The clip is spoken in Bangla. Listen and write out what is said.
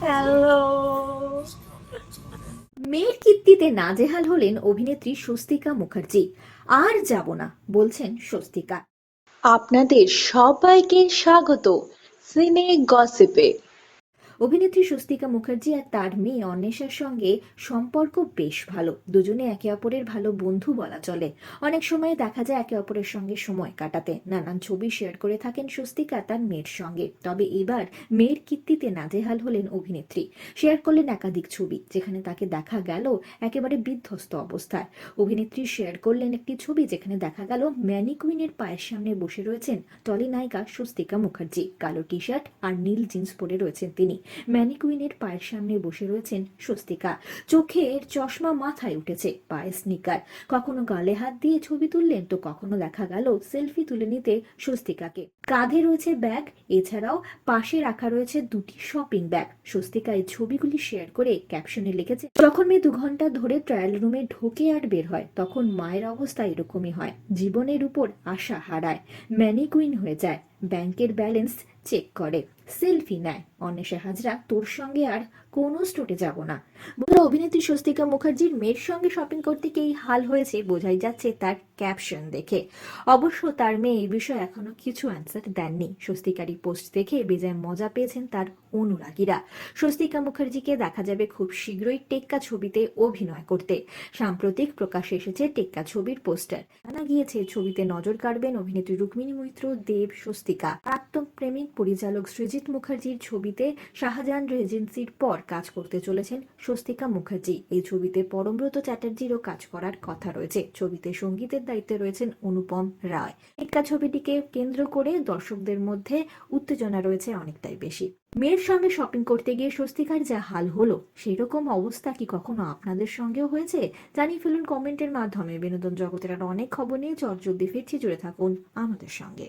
হ্যালো মেয়ের কীর্তিতে নাজেহাল হলেন অভিনেত্রী স্বস্তিকা মুখার্জি। আর যাব না বলছেন স্বস্তিকা। আপনাদের সবাইকে স্বাগত। সিনে গসিপে। অভিনেত্রী স্বস্তিকা মুখার্জি আর তার মেয়ে অন্বেষার সঙ্গে সম্পর্ক বেশ ভালো। দুজনে একে অপরের ভালো বন্ধু বলা চলে। অনেক সময় দেখা যায় একে অপরের সঙ্গে সময় কাটাতে। নানান ছবি শেয়ার করে থাকেন স্বস্তিকা তার মেয়ের সঙ্গে। তবে এবার মেয়ের কীর্তিতে নাজেহাল হলেন অভিনেত্রী। শেয়ার করলেন একাধিক ছবি, যেখানে তাকে দেখা গেল একেবারে বিধ্বস্ত অবস্থায়। অভিনেত্রী শেয়ার করলেন একটি ছবি, যেখানে দেখা গেল ম্যানিকুইনের পায়ের সামনে বসে রয়েছেন টলি নায়িকা স্বস্তিকা মুখার্জি। কালো টি শার্ট আর নীল জিন্স পরে রয়েছেন তিনি। ম্যানিকুইনের পায়ের সামনে বসে রয়েছেন স্বস্তিকা। চোখের চশমা মাথায় উঠেছে পায়ে স্নিকার কখনো গালে হাত দিয়ে ছবি তুললেন, তো কখনো দেখা গেল সেলফি তুলে নিতে স্বস্তিকাকে। কাঁধে রয়েছে ব্যাগ এছাড়াও পাশে রাখা রয়েছে দুটি শপিং ব্যাগ স্বস্তিকা এই ছবিগুলি শেয়ার করে ক্যাপশনে লিখেছে, যখন মেয়ে দু ঘণ্টা ধরে ট্রায়াল রুমে ঢোকে আর বের হয়, তখন মায়ের অবস্থা এরকমই হয়। জীবনের উপর আশা হারায়। ম্যানিকুইন হয়ে যায়। ব্যাংকের ব্যালেন্স চেক করে। সেলফি নেয়। অন্বেষা হাজরা, তোর সঙ্গে আর কোনো স্টোটে যাব না। বন্ধুরা অভিনেত্রী স্বস্তিকা মুখার্জির মেয়ের সঙ্গে শপিং করতে এই হাল হয়েছে, বোঝাই যাচ্ছে তার ক্যাপশন দেখে। অবশ্য তার মেয়ে এই বিষয়ে এখনও কিছু অ্যান্সার দেননি। স্বস্তিকারই পোস্ট দেখে বেজায় মজা পেয়েছেন তার অনুরাগীরা। স্বস্তিকা মুখার্জিকে দেখা যাবে খুব শীঘ্রই টেক্কা ছবিতে অভিনয় করতে। সাম্প্রতিক প্রকাশ্যে এসেছে টেক্কা ছবির পোস্টার জানা গিয়েছে, ছবিতে নজর কাড়বেন অভিনেত্রী রুক্মিণী মৈত্র, দেব স্বস্তিকা প্রাক্তন প্রেমিক পরিচালক সৃজিত মুখার্জির ছবিতে শাহজাহান রেজেন্সির পর কাজ করতে চলেছেন স্বস্তিকা মুখার্জি। এই ছবিতে পরমব্রত চ্যাটার্জিরও কাজ করার কথা রয়েছে। ছবিতে সঙ্গীতের দায়িত্বে রয়েছেন অনুপম রায়। টেক্কা ছবিটিকে কেন্দ্র করে দর্শকদের মধ্যে উত্তেজনা রয়েছে অনেকটাই বেশি। মেয়ের সঙ্গে শপিং করতে গিয়ে স্বস্তিকার যা হাল হলো সেই রকম অবস্থা কি কখনো আপনাদের সঙ্গেও হয়েছে? জানিয়ে ফেলুন কমেন্টের মাধ্যমে। বিনোদন জগতের আর অনেক খবর নিয়ে চটজলদি ফিরছি। জুড়ে থাকুন আমাদের সঙ্গে।